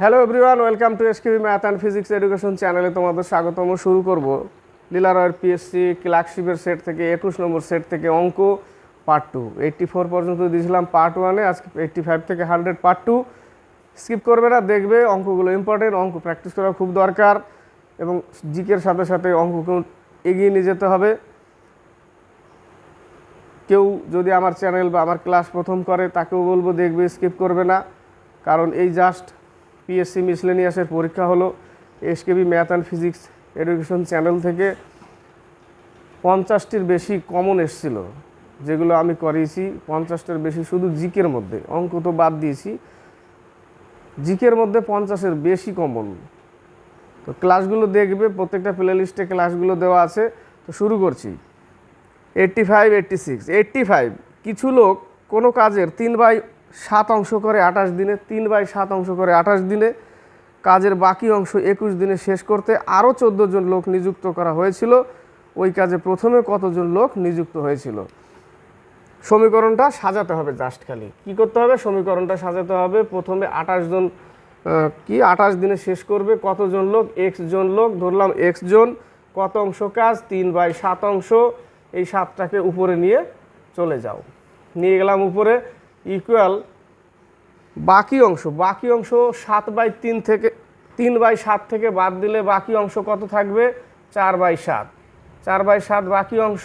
Hello everyone welcome to SKB math and physics education চ্যানেলে তোমাদের স্বাগতম। শুরু করব লীলা রয়ের পিএসসি ক্লার্কশিপের সেট থেকে, একুশ নম্বর সেট থেকে অঙ্ক পার্ট টু এইট্টি ফোর পর্যন্ত দিয়েছিলাম পার্ট ওয়ানে আজকে এইট্টি ফাইভ থেকে হান্ড্রেড পার্ট টু স্কিপ করবে না, দেখবে অঙ্কগুলো ইম্পর্টেন্ট অঙ্ক প্র্যাকটিস করা খুব দরকার এবং জিকের সাথে সাথে অঙ্ককেও এগিয়ে নিয়ে যেতে হবে। কেউ যদি আমার চ্যানেল বা আমার ক্লাস প্রথম করে, তাকেও বলব, দেখবে স্কিপ করবে না। কারণ এই জাস্ট পিএসসি মিসলেনিয়াসের পরীক্ষা হলো SKB math and physics education channel থেকে পঞ্চাশটির বেশি কমন এসছিল, যেগুলো আমি করিয়েছি। পঞ্চাশটার বেশি শুধু জিকের মধ্যে, অঙ্ক তো বাদ দিয়েছি। জিকের মধ্যে পঞ্চাশের বেশি কমন তো ক্লাসগুলো দেখবে, প্রত্যেকটা প্লে লিস্টে ক্লাসগুলো দেওয়া আছে। তো শুরু করছি। Eighty five eighty six eighty five কিছু লোক কোনো কাজের তিন বাই সাত অংশ করে আঠাশ দিনে, তিন বাই সাত অংশ করে আঠাশ দিনে। কাজের বাকি অংশ একুশ দিনে শেষ করতে আরও চোদ্দ জন লোক নিযুক্ত করা হয়েছিল। ওই কাজে প্রথমে কতজন লোক নিযুক্ত হয়েছিল? সমীকরণটা সাজাতে হবে জাস্ট খালি। কী করতে হবে? সমীকরণটা সাজাতে হবে। প্রথমে আঠাশ জন কি? আঠাশ দিনে শেষ করবে কতজন লোক? এক্স জন লোক, ধরলাম এক্স জন। কত অংশ কাজ? তিন বাই সাত অংশ। এই সাতটাকে উপরে নিয়ে চলে যাও। নিয়ে গেলাম উপরে। ইকুয়াল বাকি অংশ বাকি অংশ সাত বাই তিন থেকে, তিন বাই সাত থেকে বাদ দিলে বাকি অংশ কত থাকবে? চার বাই সাত। চার বাই সাত বাকি অংশ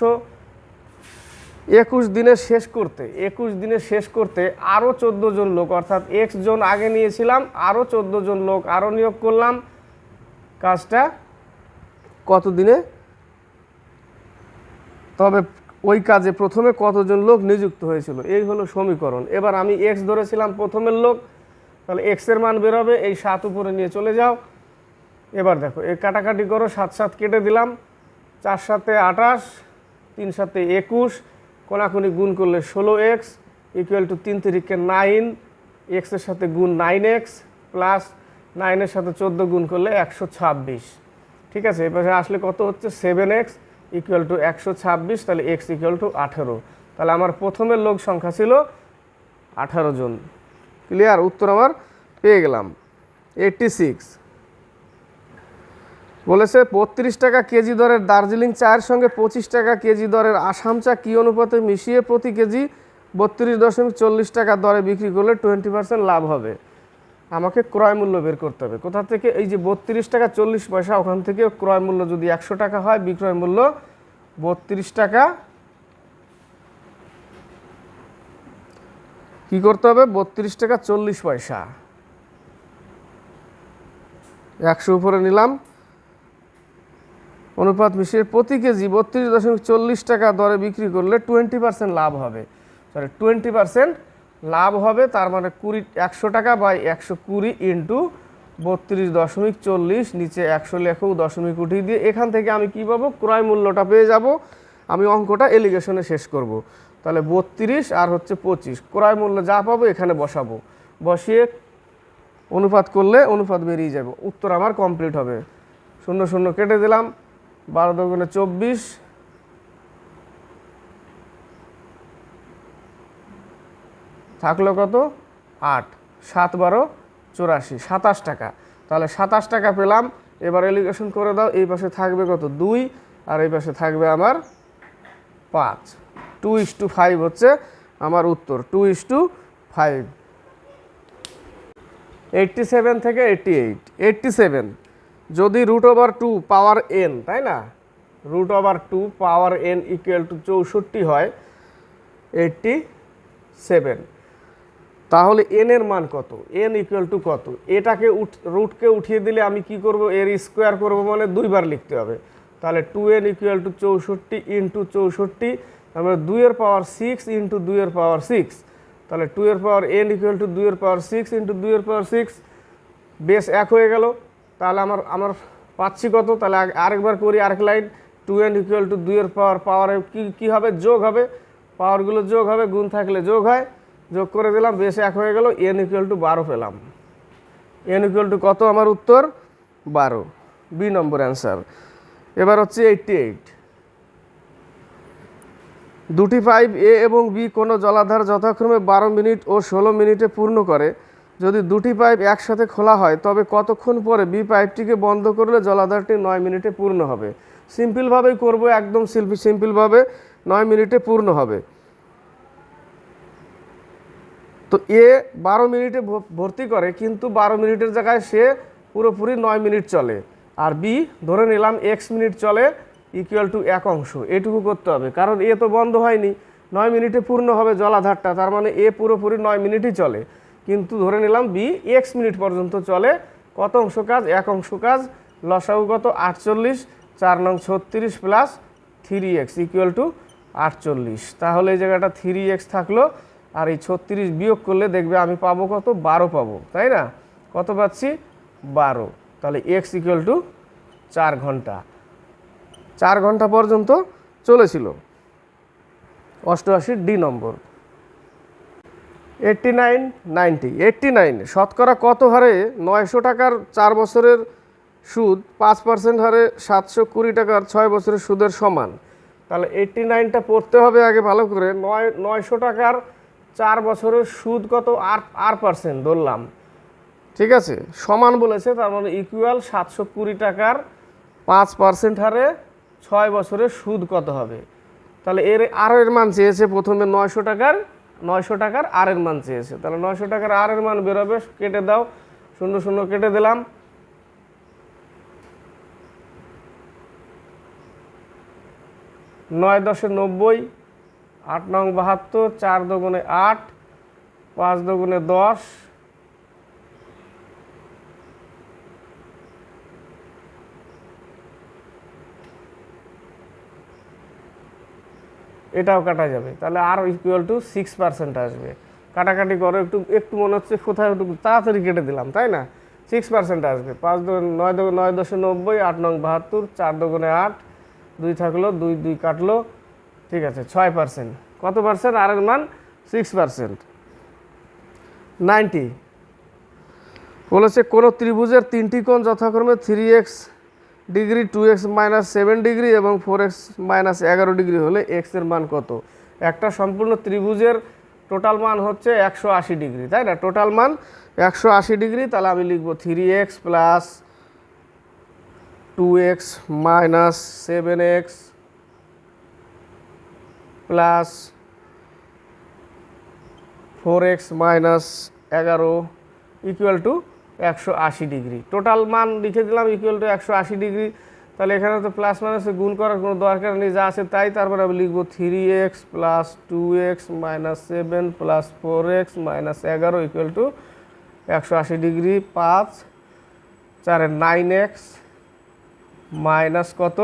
একুশ দিনে শেষ করতে, একুশ দিনে শেষ করতে আরও চোদ্দ জন লোক, অর্থাৎ এক্স জন আগে নিয়েছিলাম আরও চোদ্দ জন লোক আরও নিয়োগ করলাম। কাজটা কত দিনে তবে ওই কাজে প্রথমে কতজন লোক নিযুক্ত হয়েছিল? এই হলো সমীকরণ। এবার আমি এক্স ধরেছিলাম প্রথমের লোক, তাহলে এক্সের মান বেরোবে, এই সাত উপরে নিয়ে চলে যাও। এবার দেখো, এই কাটাকাটি করো, সাত সাত কেটে দিলাম, চার সাথে আঠাশ, তিন সাথে একুশ, কোনাকুনি গুণ করলে ষোলো এক্স ইকুয়াল টু তিন তিরিখে নাইন এক্সের সাথে গুণ নাইন এক্স প্লাস নাইনের সাথে চোদ্দ গুণ করলে একশো ছাব্বিশ। ঠিক আছে? এপাশে আসলে কত হচ্ছে? সেভেন এক্স ইকুয়াল টু একশো ছাব্বিশ, তাহলে এক্স ইকুয়াল টু আঠেরো। তাহলে আমার প্রথমের লোক সংখ্যা ছিল আঠারো জন। ক্লিয়ার উত্তর আমার পেয়ে গেলাম। এইটটি সিক্স বলেছে, বত্রিশ টাকা কেজি দরের দার্জিলিং চায়ের সঙ্গে পঁচিশ টাকা কেজি দরের আসাম চা কী অনুপাতে মিশিয়ে প্রতি কেজি বত্রিশ দশমিক চল্লিশ টাকা দরে বিক্রি করলে টোয়েন্টি পার্সেন্ট লাভ হবে? আমাকে ক্রয় মূল্য বের করতে হবে। কোথা থেকে? এই যে বত্রিশ টাকা চল্লিশ পয়সা, ওখান থেকে ক্রয় মূল্য যদি একশো টাকা হয়, বিক্রয় মূল্য বত্রিশ টাকা। কি করতে হবে? বত্রিশ টাকা চল্লিশ পয়সা। একশো উপরে নিলাম। অনুপাত মিশিয়ে প্রতি কেজি বত্রিশ দশমিক চল্লিশ টাকা দরে বিক্রি করলে টোয়েন্টি পার্সেন্ট লাভ হবে। সরি টোয়েন্টি পার্সেন্ট লাভ হবে, তার মানে কুড়ি, একশো টাকা বাই একশো কুড়ি ইন্টু বত্রিশ দশমিক চল্লিশ, নিচে একশো লেখক দশমিক উঠিয়ে দিয়ে এখান থেকে আমি কী পাবো? ক্রয় মূল্যটা পেয়ে যাব। আমি অঙ্কটা এলিগেশনে শেষ করব। তাহলে বত্রিশ আর হচ্ছে পঁচিশ। ক্রয় মূল্য যা পাবো এখানে বসাবো। বসিয়ে অনুপাত করলে অনুপাত বেরিয়ে যাবে। উত্তর আমার কমপ্লিট হবে। শূন্য শূন্য কেটে দিলাম। বারো দোকানে চব্বিশ থাকল কত? আট। সাত বারো চুরাশি। সাতাশ টাকা। তাহলে সাতাশ টাকা পেলাম। এবার এলিগেশন করে দাও। এই পাশে থাকবে কত? দুই। আর এই পাশে থাকবে আমার পাঁচ। টু ইস টু ফাইভ হচ্ছে আমার উত্তর। Two is two five eighty seven থেকে এইটটি এইট এইটটি সেভেন যদি root over two power N তাই না? Root over two power N equal to চৌষট্টি হয় এইটটি সেভেন তাহলে এন এর মান কত? এন ইকুয়াল টু কত? এটাকে রুটকে উঠিয়ে দিলে আমি কি করব? এর স্কোয়ার করব মানে দুইবার লিখতে হবে। তাহলে টু এন ইকুয়াল টু চৌষট্টি ইন্টু চৌষট্টি তারপরে দুইয়ের পাওয়ার সিক্স ইন্টু দুইয়ের পাওয়ার সিক্স তাহলে টু এর পাওয়ার এন ইকুয়াল টু দুইয়ের পাওয়ার সিক্স ইন্টু দুইয়ের পাওয়ার সিক্স বেস এক হয়ে গেল। তাহলে আমার আমার পাচ্ছি কত? তাহলে আরেকবার করি আরেক line. Two N equal to দুইয়ের পাওয়ার পাওয়ারে কী কী হবে? যোগ হবে। পাওয়ারগুলো যোগ হবে, গুণ থাকলে যোগ হয়। যোগ করে দিলাম, বেশ এক হয়ে গেল এন ইকুয়াল টু বারো পেলাম। এন ইকুয়াল টু কত আমার উত্তর? বারো। বি নম্বর অ্যান্সার এবার হচ্ছে এইটটি এইট দুটি পাইপ এ এবং বি কোনো জলাধার যথাক্রমে বারো মিনিট ও ষোলো মিনিটে পূর্ণ করে। যদি দুটি পাইপ একসাথে খোলা হয়, তবে কতক্ষণ পরে বি পাইপটিকে বন্ধ করলে জলাধারটি নয় মিনিটে পূর্ণ হবে? সিম্পলভাবেই করব, একদম সিম্পল সিম্পলভাবে নয় মিনিটে পূর্ণ হবে। তো এ বারো মিনিটে ভর্তি করে, কিন্তু বারো মিনিটের জায়গায় সে পুরোপুরি নয় মিনিট চলে। আর বি, ধরে নিলাম এক্স মিনিট চলে ইকুয়াল টু এক অংশ। এটুকু করতে হবে, কারণ এ তো বন্ধ হয়নি। নয় মিনিটে পূর্ণ হবে জলাধারটা, তার মানে এ পুরোপুরি নয় মিনিটই চলে। কিন্তু ধরে নিলাম বি, এক্স মিনিট পর্যন্ত চলে। কত অংশ কাজ? এক অংশ কাজ। লসাগু কত আটচল্লিশ, চার নং ছত্রিশ plus three X equal to আটচল্লিশ। তাহলে এই জায়গাটা থ্রি এক্স থাকল। আর এই ছত্রিশ বিয়োগ করলে দেখবে আমি পাবো কত? বারো পাবো, তাই না? কত পাচ্ছি? বারো। তাহলে এক্স ইকুয়াল টু চার ঘণ্টা। চার ঘণ্টা পর্যন্ত চলেছিল। অষ্টআশি D number eighty nine ninety eighty nine শতকরা কত হারে? নয়শো টাকার চার বছরের সুদ, পাঁচ পার্সেন্ট হারে সাতশো কুড়ি টাকার ছয় বছরের সুদের সমান। তাহলে এইট্টি নাইনটা পড়তে হবে আগে ভালো করে। নয়, নয়শো টাকার চার বছরের সুদ কত আর আর পার্সেন্ট ধরলাম। ঠিক আছে? সমান বলেছে, তার মানে ইকুয়াল সাতশো কুড়ি টাকার পাঁচ পার্সেন্ট হারে ছয় বছরের সুদ কত হবে? তাহলে এর, আর এর মান চেয়েছে প্রথমে নয়শো টাকার নয়শো টাকার আর এর মান চেয়েছে। তাহলে নয়শো টাকার আর এর মান বেরোবে কেটে দাও, শূন্য শূন্য কেটে দিলাম। নয় দশে নব্বই আট নং বাহাত্তর, চার দগুণে আট, পাঁচ দগুণে দশ, এটাও কাটা যাবে। তাহলে R equal to six percent আসবে। কাটাকাটি করো, একটু একটু মনে হচ্ছে কোথায় একটু তাড়াতাড়ি কেটে দিলাম, তাই না? সিক্স পার্সেন্ট আসবে। পাঁচ দু নয় দু নয় দশে নব্বই, আট নং বাহাত্তর, চার দোকানে আট, দুই থাকল, দুই দুই কাটলো ঠিক আছে, ছয় পার্সেন্ট কত পার্সেন্ট আর এর মান সিক্স পার্সেন্ট নাইনটি। বলেছে কোনো ত্রিভুজের তিনটি কোণ যথাক্রমে three X degree two X minus seven degree এবং ফোর এক্স মাইনাস এগারো ডিগ্রি হলে এক্সের মান কত? একটা সম্পূর্ণ ত্রিভুজের টোটাল মান হচ্ছে একশো আশি ডিগ্রি তাই না? টোটাল মান একশো আশি ডিগ্রি তাহলে আমি লিখব three X plus two X minus seven X plus four X minus এগারো ইকুয়াল টু একশো আশি ডিগ্রি। টোটাল মান লিখে দিলাম ইকুয়াল টু একশো আশি ডিগ্রি। তাহলে এখানে তো প্লাস মাইনাসে গুণ করার কোনো দরকার নেই, যা আছে তাই। তারপরে আমি লিখব three X plus two X minus seven plus four X minus এগারো ইকুয়াল টু একশো আশি ডিগ্রি পাঁচ, চারে নাইন এক্স মাইনাস কত?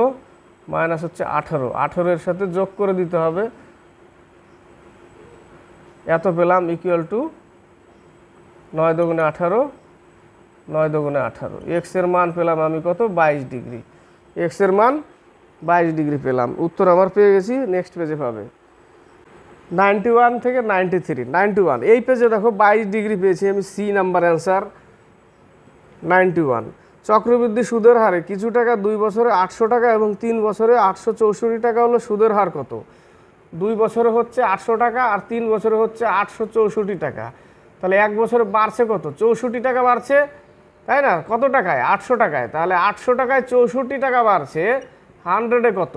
মাইনাস হচ্ছে আঠারো। আঠারোর সাথে যোগ করে দিতে হবে। এত পেলাম ইকুয়াল টু নয় দগুণে আঠারো, নয় দগুণে আঠারো। এক্সের মান পেলাম আমি কত? বাইশ ডিগ্রি। এক্সের মান বাইশ ডিগ্রি পেলাম। উত্তর আমার পেয়ে গেছি নেক্সট পেজে পাবে। নাইনটি ওয়ান থেকে নাইনটি থ্রি নাইনটি ওয়ান এই পেজে দেখো বাইশ ডিগ্রি পেয়েছি আমি C number answer ninety one চক্রবৃদ্ধি সুদের হারে কিছু টাকা দুই বছরে আটশো টাকা এবং তিন বছরে আটশো চৌষট্টি টাকা হলো সুদের হার কত? দুই বছরে হচ্ছে আটশো টাকা আর তিন বছরে হচ্ছে আটশো চৌষট্টি টাকা। তাহলে এক বছরে বাড়ছে কত? চৌষট্টি টাকা বাড়ছে, তাই না? কত টাকায়? আটশো টাকায়। তাহলে আটশো টাকায় চৌষট্টি টাকা বাড়ছে হান্ড্রেডে কত?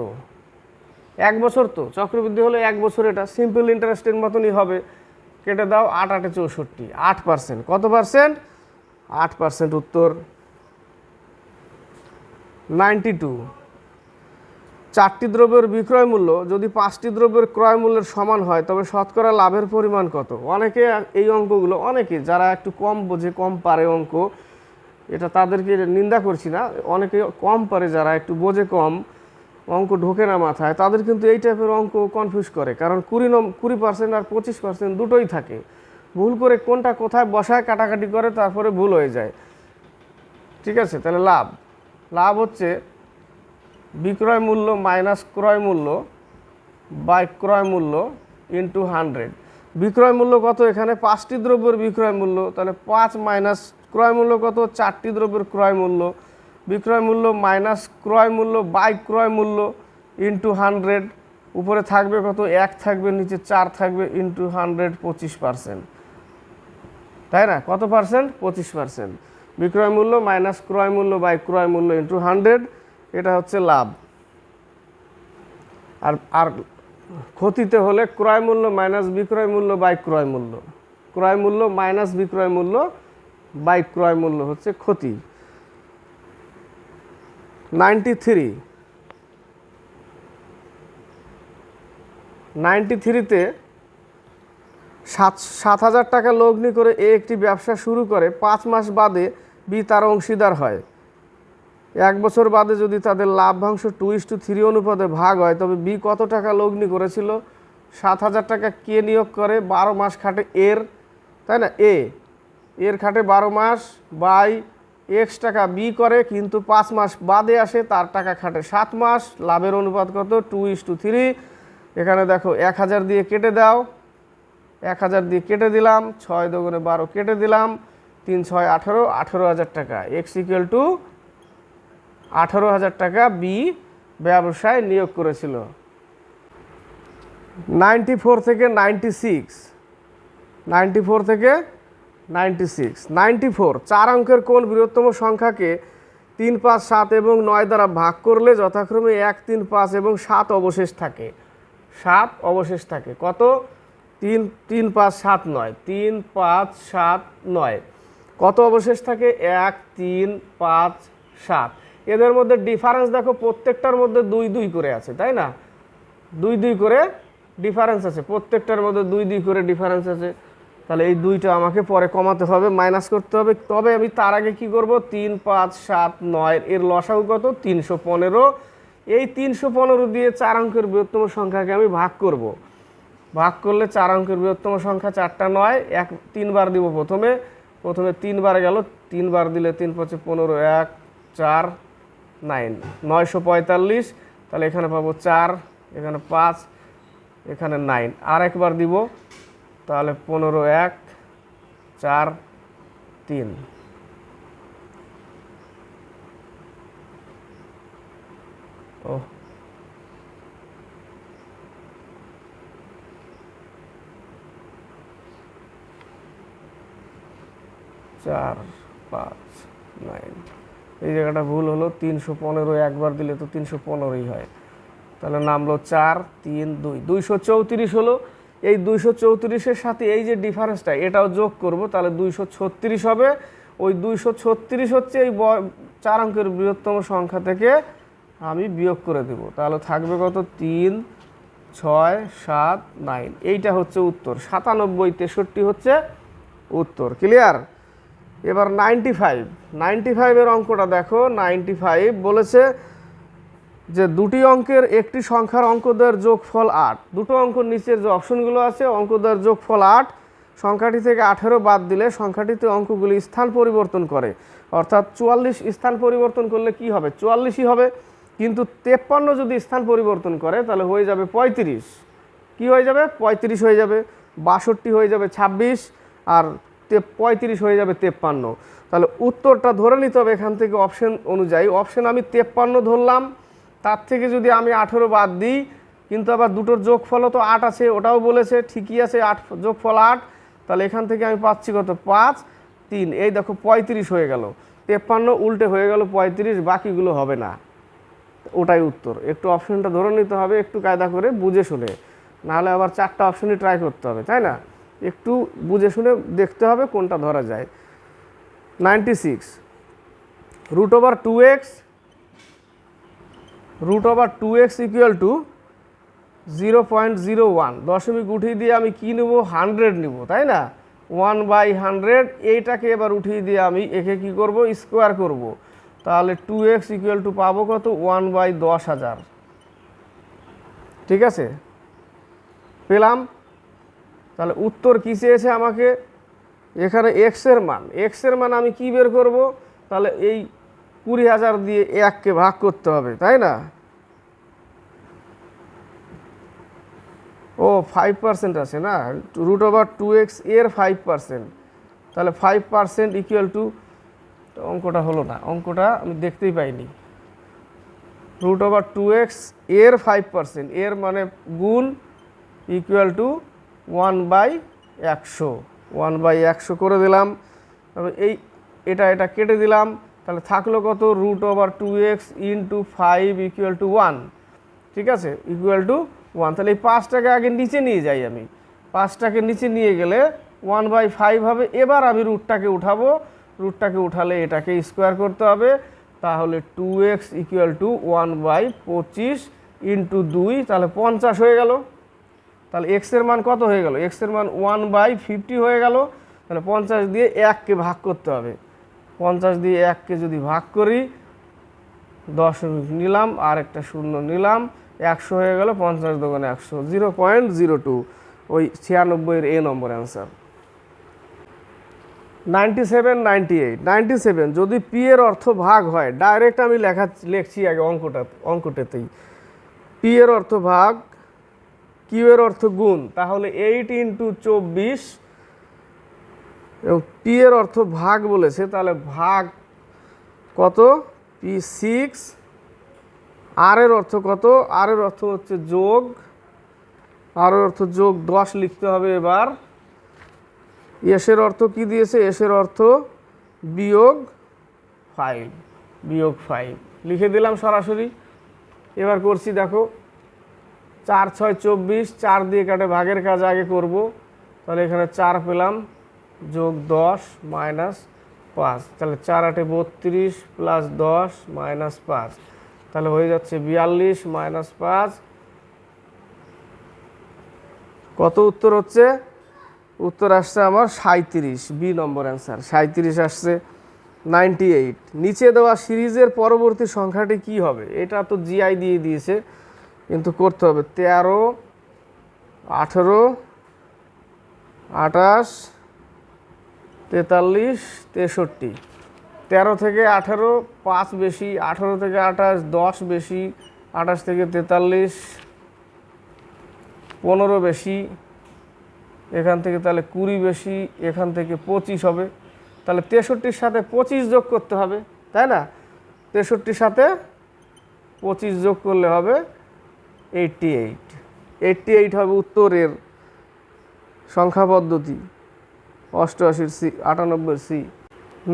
এক বছর তো, চক্রবৃদ্ধি হলে এক বছর এটা। সিম্পল ইন্টারেস্টের মতনই হবে। কেটে দাও, আট আটে চৌষট্টি, আট পার্সেন্ট কত পার্সেন্ট আট পার্সেন্ট উত্তর। Ninety two. চারটি দ্রব্যের বিক্রয় মূল্য, যদি পাঁচটি দ্রব্যের ক্রয় মূল্যের সমান হয়, তবে শতকরা লাভের পরিমাণ কত? অনেকে এই অঙ্কগুলো, অনেকে যারা একটু কম বোঝে, কম পারে অঙ্ক, এটা তাদেরকে নিন্দা করছি না। অনেকে কম পারে যারা একটু বোঝে কম, অঙ্ক ঢোকে না মাথায়, তাদের কিন্তু এই টাইপের অঙ্ক কনফিউজ করে। কারণ কুড়ি নম, কুড়ি পার্সেন্ট আর পঁচিশ পার্সেন্ট দুটোই থাকে। ভুল করে কোনটা কোথায় বসায়, কাটাকাটি করে, তারপরে ভুল হয়ে যায়। ঠিক আছে? তাহলে লাভ। লাভ হচ্ছে বিক্রয় মূল্য মাইনাস ক্রয় মূল্য বাই ক্রয় মূল্য ইন্টু হান্ড্রেড বিক্রয় মূল্য কত? এখানে পাঁচটি দ্রব্যের বিক্রয় মূল্য, তাহলে পাঁচ মাইনাস ক্রয় মূল্য কত? চারটি দ্রব্যের ক্রয় মূল্য। বিক্রয় মূল্য মাইনাস ক্রয় মূল্য বাই ক্রয় মূল্য ইন্টু হান্ড্রেড উপরে থাকবে কত? এক থাকবে, নিচে চার থাকবে ইন্টু হান্ড্রেড পঁচিশ পার্সেন্ট তাই না? কত পার্সেন্ট পঁচিশ পার্সেন্ট বিক্রয় মূল্য মাইনাস ক্রয় মূল্য বাই ক্রয় মূল্য ইন্টু হান্ড্রেড এটা হচ্ছে লাভ। আর আর ক্ষতিতে হলে ক্রয় মূল্য মাইনাস বিক্রয় মূল্য বাই ক্রয় মূল্য। ক্রয় মূল্য মাইনাস বিক্রয় মূল্য বাই ক্রয় মূল্য হচ্ছে ক্ষতি। নাইনটি থ্রি নাইনটি থ্রিতে সাত সাত হাজার টাকা লগ্নি করে এ একটি ব্যবসা শুরু করে, পাঁচ মাস বাদে বি তার অংশীদার হয়। এক বছর বাদে যদি তাদের লাভ্যাংশ টু ইস টু থ্রি অনুপাতে ভাগ হয়, তবে বি কত টাকা লগ্নি করেছিল? সাত হাজার টাকা কে নিয়োগ করে? বারো মাস খাটে এর, তাই না? এ। এর খাটে বারো মাস, বাই এক্স টাকা বি করে, কিন্তু পাঁচ মাস বাদে আসে, তার টাকা খাটে সাত মাস। লাভের অনুপাত কত? Two is to three. এখানে দেখো, এক হাজার দিয়ে কেটে দাও। এক হাজার দিয়ে কেটে দিলাম, ছয় দোগুণে বারো কেটে দিলাম। তিন ছয় আঠারো আঠারো হাজার টাকা। এক্স ইকুয়াল টু আঠারো হাজার টাকা বি ব্যবসায় নিয়োগ করেছিল। নাইনটি ফোর থেকে নাইনটি সিক্স নাইনটি ফোর থেকে নাইনটি সিক্স নাইনটি ফোর চার অঙ্কের কোন বৃহত্তম সংখ্যাকে তিন পাঁচ সাত এবং নয় দ্বারা ভাগ করলে যথাক্রমে এক, তিন পাঁচ এবং সাত অবশেষ থাকে। সাত অবশেষ থাকে। কত? তিন তিন পাঁচ সাত নয়। তিন পাঁচ সাত নয়। কত অবশেষ থাকে? এক, তিন, পাঁচ, সাত। এদের মধ্যে ডিফারেন্স দেখো প্রত্যেকটার মধ্যে দুই দুই করে আছে, তাই না? দুই দুই করে ডিফারেন্স আছে। প্রত্যেকটার মধ্যে দুই দুই করে ডিফারেন্স আছে। তাহলে এই দুইটা আমাকে পরে কমাতে হবে মাইনাস করতে হবে। তবে আমি তার আগে কি করব? তিন, পাঁচ, সাত, নয়, এর লসাগু কত? তিনশো পনেরো। এই তিনশো পনেরো দিয়ে চার অঙ্কের বৃহত্তম সংখ্যাকে আমি ভাগ করব। ভাগ করলে চার অঙ্কের বৃহত্তম সংখ্যা চারটা নয়, এক, তিনবার দিব প্রথমে। প্রথমে তিনবার গেল, তিনবার দিলে তিন পাঁচে পনেরো, এক, চার, নাইন। নয়শো পঁয়তাল্লিশ, তাহলে এখানে পাবো চার, এখানে পাঁচ, এখানে নাইন। আর একবার দিব, তাহলে পনেরো, এক, চার, তিন। ও চার, পাঁচ নাইন এই জায়গাটা ভুল হলো, তিনশো পনেরো একবার দিলে তো তিনশো পনেরোই হয়। তাহলে নামলো চার, তিন, দুই। দুইশো চৌত্রিশ হলো, এই দুইশো চৌত্রিশের সাথে এই যে ডিফারেন্সটা, এটাও যোগ করব, তাহলে দুইশো ছত্রিশ হবে। ওই দুইশো ছত্রিশ হচ্ছে এই চার অঙ্কের বৃহত্তম সংখ্যা থেকে আমি বিয়োগ করে দেব। তাহলে থাকবে কত? তিন, ছয়, সাত নাইন এইটা হচ্ছে উত্তর। সাতানব্বই তেষট্টি হচ্ছে উত্তর। ক্লিয়ার? এবার নাইনটি ফাইভ নাইনটি ফাইভের অঙ্কটা দেখো নাইনটি ফাইভ বলেছে যে দুটি অঙ্কের একটি সংখ্যার অঙ্কদ্বয়ের যোগফল আট। দুটো অঙ্ক নিচের যে অপশনগুলো আছে অঙ্কদ্বয়ের যোগফল আট, সংখ্যাটি থেকে আঠেরো বাদ দিলে সংখ্যাটিতে অঙ্কগুলি স্থান পরিবর্তন করে। অর্থাৎ চুয়াল্লিশ স্থান পরিবর্তন করলে কি হবে? চুয়াল্লিশই হবে, কিন্তু তেপ্পান্ন যদি স্থান পরিবর্তন করে, তাহলে হয়ে যাবে পঁয়ত্রিশ। কি হয়ে যাবে? পঁয়ত্রিশ হয়ে যাবে, বাষট্টি হয়ে যাবে ছাব্বিশ, আর পঁয়ত্রিশ হয়ে যাবে তেপ্পান্ন। তাহলে উত্তরটা ধরে নিতে হবে এখান থেকে অপশন অনুযায়ী। অপশন আমি তেপ্পান্ন ধরলাম, তার থেকে যদি আমি আঠেরো বাদ দিই, কিন্তু আবার দুটোর যোগফলও তো আট আছে, ওটাও বলেছে, ঠিকই আছে, আট যোগফল আট। তাহলে এখান থেকে আমি পাচ্ছি কত? পাঁচ, তিন। এই দেখো পঁয়ত্রিশ হয়ে গেল। তেপ্পান্ন উল্টে হয়ে গেল পঁয়ত্রিশ, বাকিগুলো হবে না। ওটাই উত্তর। একটু অপশনটা ধরে নিতে হবে, একটু কায়দা করে বুঝে শুনে। নাহলে আবার চারটা অপশনই ট্রাই করতে হবে, তাই না? একটু বুঝে শুনে দেখতে হবে কোনটা ধরা যায়। Ninety six root over two x root over two x equal to zero point zero one দশমিক উঠিয়ে দিয়ে আমি কী নেব? হান্ড্রেড নেব, তাই না? ওয়ান বাই হান্ড্রেড এইটাকে এবার উঠিয়ে দিয়ে আমি একে কী করব? স্কোয়ার করব। তাহলে টু এক্স ইকুয়াল টু পাবো কত? ওয়ান বাই দশ হাজার। ঠিক আছে? পেলাম? তাহলে উত্তর কী চেয়েছে আমাকে? এখানে এক্সের মান। এক্সের মান আমি কি বের করব? তাহলে এই কুড়ি হাজার দিয়ে এককে ভাগ করতে হবে, তাই না? ও ফাইভ পার্সেন্ট আছে না? রুট ওভার টু এক্সের ফাইভ পার্সেন্ট তাহলে ফাইভ পার্সেন্ট ইকুয়াল টু অঙ্কটা হলো না। অঙ্কটা আমি দেখতেই পাইনি। রুট ওভার টু এক্সের ফাইভ পার্সেন্ট এর মানে গুণ ইকুয়াল টু ওয়ান বাই একশো, ওয়ান বাই একশো করে দিলাম। তবে এই, এটা এটা কেটে দিলাম। তাহলে থাকল কত? Root over two x into five equal to one. ঠিক আছে? Equal to one. তাহলে এই পাঁচটাকে আগে নিচে নিয়ে যাই আমি। পাঁচটাকে নিচে নিয়ে গেলে ওয়ান বাই ফাইভ হবে। এবার আমি রুটটাকে উঠাবো। রুটটাকে উঠালে এটাকে স্কোয়ার করতে হবে। তাহলে two x equal to one by পঁচিশ ইন্টু দুই। তাহলে পঞ্চাশ হয়ে গেল। তাহলে এক্সের মান কত হয়ে গেল? এক্সের মান ওয়ান বাই ফিফটি হয়ে গেল। তাহলে পঞ্চাশ দিয়ে এককে ভাগ করতে হবে। পঞ্চাশ দিয়ে এককে যদি ভাগ করি দশমিক নিলাম, আর একটা শূন্য নিলাম, একশো হয়ে গেল পঞ্চাশ দোকানে একশো জিরো পয়েন্ট জিরো টু ওই ছিয়ানব্বইয়ের A number answer ninety seven ninety eight ninety seven যদি পি এর অর্থ ভাগ হয় ডাইরেক্ট আমি লেখা লিখছি আগে অঙ্কটা অঙ্কটাতেই। পি এর অর্থ ভাগ কিউ এর অর্থ গুণ, তাহলে এইট ইন্টু চব্বিশ এবং পি এর অর্থ ভাগ বলেছে, তাহলে ভাগ কত? পি সিক্স আর এর অর্থ কত? আর এর অর্থ হচ্ছে যোগ আর এর অর্থ যোগ দশ লিখতে হবে এবার। এসের অর্থ কি দিয়েছে? এসের অর্থ বিয়োগ ফাইভ বিয়োগ ফাইভ লিখে দিলাম সরাসরি। এবার করছি, দেখো। চার, ছয়, চব্বিশ, চার দিয়ে কাটে ভাগের কাজ আগে করব। তাহলে এখানে চার পেলাম, যোগ দশ মাইনাস পাঁচ। তাহলে চার আটে বত্রিশ প্লাস দশ মাইনাস পাঁচ। তাহলে হয়ে যাচ্ছে বিয়াল্লিশ মাইনাস পাঁচ। কত উত্তর হচ্ছে? উত্তর আসছে আমার সাঁত্রিশ বি নম্বর অ্যান্সার সাঁত্রিশ আসছে নাইনটি এইট নিচে দেওয়া সিরিজের পরবর্তী সংখ্যাটি কি হবে? এটা তো জিআই দিয়ে দিয়েছে। কিন্তু করতে হবে তেরো, আঠেরো, আঠাশ, তেতাল্লিশ, তেষট্টি। তেরো থেকে আঠেরো, পাঁচ বেশি, আঠেরো থেকে আঠাশ, দশ বেশি, আঠাশ থেকে তেতাল্লিশ, পনেরো বেশি, এখান থেকে তাহলে কুড়ি বেশি, এখান থেকে পঁচিশ হবে। তাহলে তেষট্টির সাথে পঁচিশ যোগ করতে হবে, তাই না? তেষট্টির সাথে পঁচিশ যোগ করলে হবে এইটটি এইট এইটটি এইট হবে উত্তরের সংখ্যা পদ্ধতি, অষ্টআশির সি আটানব্বই সি।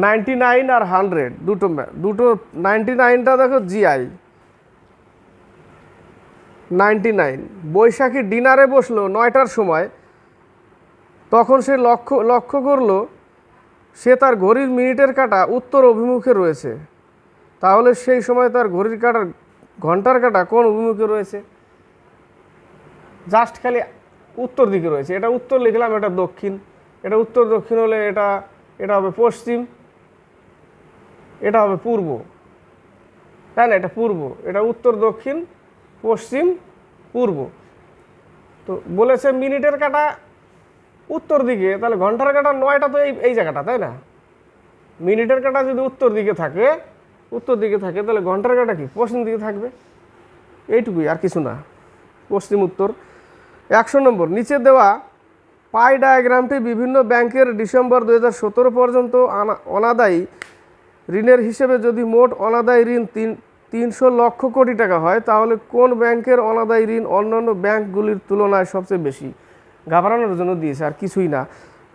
নাইনটি নাইন আর হান্ড্রেড দুটো দুটো নাইনটি নাইনটা দেখো জিআই নাইনটি নাইন বৈশাখী ডিনারে বসল নয়টার সময়, তখন সে লক্ষ্য লক্ষ্য করল, সে তার ঘড়ির মিনিটের কাঁটা উত্তর অভিমুখে রয়েছে। তাহলে সেই সময় তার ঘড়ির কাঁটার, ঘণ্টার কাঁটা কোন অভিমুখে রয়েছে? জাস্ট খালি উত্তর দিকে রয়েছে। এটা উত্তর লিখলাম, এটা দক্ষিণ। এটা উত্তর দক্ষিণ হলে এটা এটা হবে পশ্চিম। এটা হবে পূর্ব। তাই না, এটা পূর্ব। এটা উত্তর দক্ষিণ, পশ্চিম, পূর্ব। তো বলেছে মিনিটের কাটা উত্তর দিকে, তাহলে ঘণ্টার কাটা নয়টা তো এই এই জায়গাটা, তাই না? মিনিটের কাটা যদি উত্তর দিকে থাকে, উত্তর দিকে থাকে, তাহলে ঘণ্টার কাটা কি? পশ্চিম দিকে থাকবে। এইটুকুই, আর কিছু না। পশ্চিম উত্তর। একশো নম্বর, নিচে দেওয়া পাই ডায়াগ্রামটি বিভিন্ন ব্যাংকের ডিসেম্বর দু হাজার সতেরো পর্যন্ত অনাদায়ী ঋণের হিসেবে যদি মোট অনাদায়ী ঋণ তিন তিনশো লক্ষ কোটি টাকা হয়, তাহলে কোন ব্যাংকের অনাদায়ী ঋণ অন্যান্য ব্যাংকগুলির তুলনায় সবচেয়ে বেশি? ঘাবড়ানোর জন্য দিয়েছে, আর কিছুই না।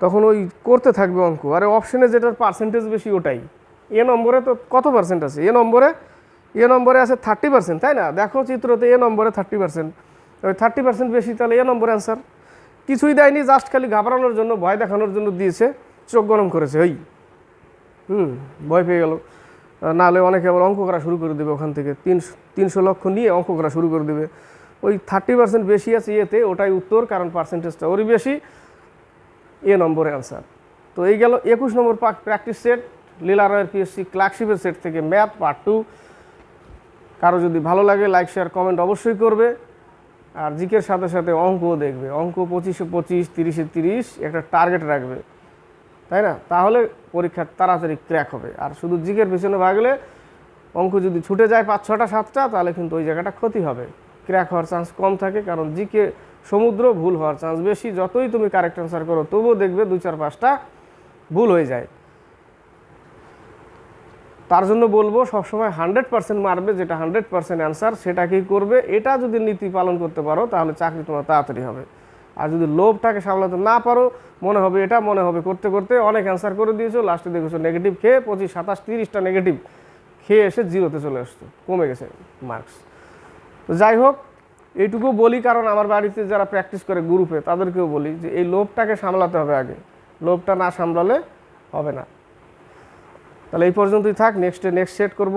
তখন ওই করতে থাকবে অঙ্ক। আরে অপশনে যেটার পার্সেন্টেজ বেশি ওটাই। এ নম্বরে তো কত পার্সেন্ট আছে? এ নম্বরে এ নম্বরে আছে থার্টি পার্সেন্ট তাই না? দেখো চিত্রতে এ নম্বরে থার্টি পার্সেন্ট থার্টি পার্সেন্ট বেশি তাহলে এ নম্বর অ্যান্সার কিছুই দেয়নি জাস্ট খালি ঘাবড়ানোর জন্য, ভয় দেখানোর জন্য দিয়েছে, চোখ গরম করেছে ওই হুম, ভয় পেয়ে গেল। নাহলে অনেকে আবার অঙ্ক করা শুরু করে দেবে ওখান থেকে। তিনশো তিনশো লক্ষ নিয়ে অঙ্ক করা শুরু করে দেবে। ওই থার্টি পার্সেন্ট বেশি আছে ইয়েতে, ওটাই উত্তর, কারণ পার্সেন্টেজটা ওরই বেশি। এ নম্বরে অ্যান্সার তো এই গেল একুশ নম্বর প্র্যাকটিস সেট লীলা রয়ের পিএসসি ক্লার্কশিপের সেট থেকে ম্যাথ পার্ট টু কারও যদি ভালো লাগে লাইক শেয়ার কমেন্ট অবশ্যই করবে। আর জিকের সাথে সাথে অঙ্কও দেখবে। অঙ্ক পঁচিশে পঁচিশ, তিরিশে তিরিশ একটা টার্গেট রাখবে। তাই না? তাহলে পরীক্ষা তাড়াতাড়ি ক্র্যাক হবে। আর শুধু জিকের পিছনে ভাগলে অঙ্ক যদি ছুটে যায় পাঁচ, ছটা, সাতটা, তাহলে কিন্তু ওই জায়গাটা ক্ষতি হবে। ক্র্যাক হওয়ার চান্স কম থাকে কারণ জিকে সমুদ্র ভুল হওয়ার চান্স বেশি। যতই তুমি কারেক্ট অ্যান্সার করো, তবুও দেখবে দু চার, পাঁচটা ভুল হয়ে যায়। তার জন্য বলব সবসময় হান্ড্রেড পার্সেন্ট মারবে, যেটা হান্ড্রেড পার্সেন্ট অ্যান্সার সেটা সেটাকেই করবে? এটা যদি নীতি পালন করতে পারো, তাহলে চাকরি তোমার তাড়াতাড়ি হবে। আর যদি লোভটাকে সামলাতে না পারো, মনে হবে এটা, মনে হবে করতে করতে অনেক অ্যান্সার করে দিয়েছ লাস্টে দেখেছ নেগেটিভ খেয়ে পঁচিশ, সাতাশ, তিরিশটা নেগেটিভ খেয়ে এসে জিরোতে চলে আসতো কমে গেছে মার্কস তো যাই হোক, এইটুকু বলি, কারণ আমার বাড়িতে যারা প্র্যাকটিস করে গ্রুপে তাদেরকেও বলি যে এই লোভটাকে সামলাতে হবে আগে। লোভটা না সামলালে হবে না। তাহলে এই পর্যন্তই থাক নেক্সটে নেক্সট সেট করব।